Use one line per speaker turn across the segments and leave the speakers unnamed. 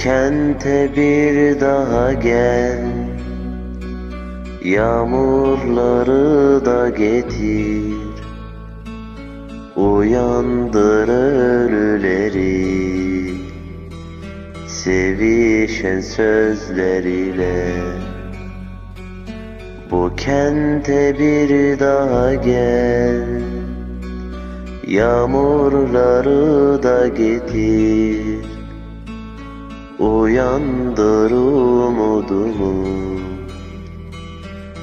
kente bir daha gel. Yağmurları da getir. Uyandır ölüleri. Sevişen sözler ile Bu kente bir daha gel. Yağmurları da getir Uyandır umudumu.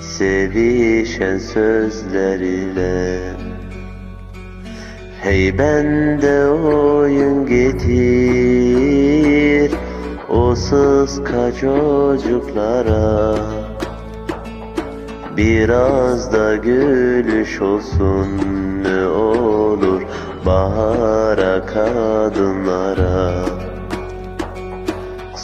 Sevişen sözler ile Hey bende oyun getir O sıska çocuklara. Biraz da gülüş olsun ne olur Bahara kadınlara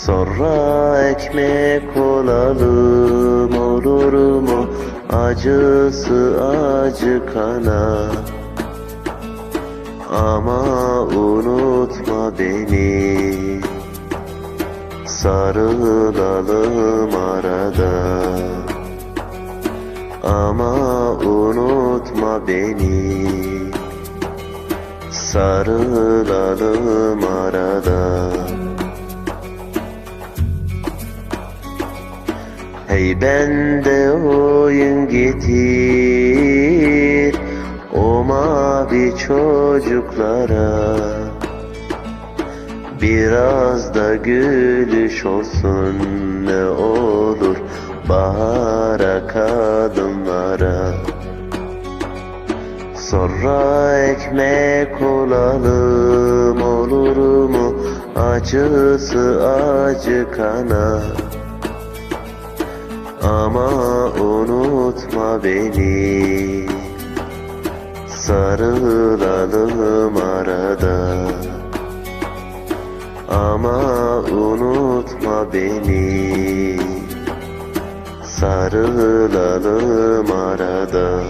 Sonra ekmek olalım olur mu? Acısı acı kana Ama unutma beni. Sarılalım arada. Ama unutma beni. Sarılalım arada Hey bende oyun getir O mavi çocuklara. Biraz da gülüş olsun ne olur Bahara kadınlara. Sonra ekmek olalım olur mu Acısı acı kana ama unutma beni. Sarılalım arada. Ama unutma beni. Sarılalım arada